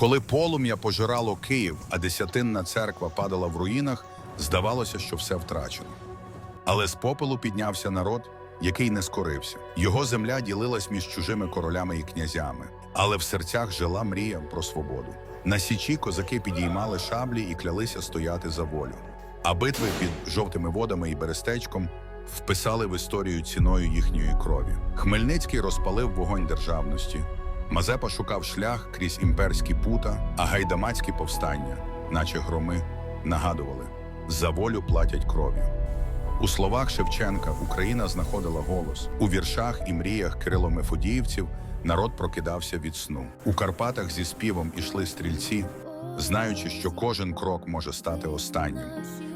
Коли полум'я пожирало Київ, а десятинна церква падала в руїнах, здавалося, що все втрачено. Але з попелу піднявся народ, який не скорився. Його земля ділилась між чужими королями і князями, але в серцях жила мрія про свободу. На січі козаки підіймали шаблі і клялися стояти за волю. А битви під жовтими водами і берестечком вписали в історію ціною їхньої крові. Хмельницький розпалив вогонь державності. Мазепа шукав шлях крізь імперські пута, а гайдамацькі повстання, наче громи, нагадували за волю платять кров'ю. У словах Шевченка Україна знаходила голос. У віршах і мріях Кирило Мефодіївців народ прокидався від сну. У Карпатах зі співом ішли стрільці, знаючи, що кожен крок може стати останнім.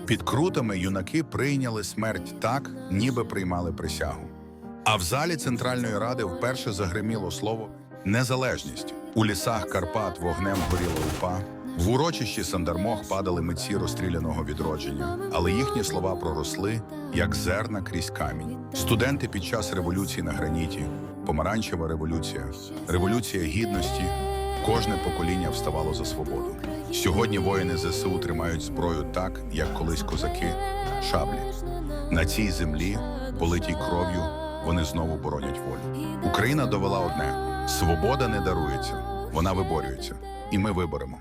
Під крутами юнаки прийняли смерть так, ніби приймали присягу. А в залі Центральної ради вперше загриміло слово незалежність. У лісах Карпат вогнем горіла упа. В урочищі Сандармох падали митці розстріляного відродження, але їхні слова проросли як зерна крізь камінь. Студенти під час революції на граніті, помаранчева революція, революція гідності. Кожне покоління вставало за свободу. Сьогодні воїни ЗСУ тримають зброю так, як колись козаки, шаблі. На цій землі, политій кров'ю, вони знову боронять волю. Україна довела одне: свобода не дарується, вона виборюється, і ми виборемо.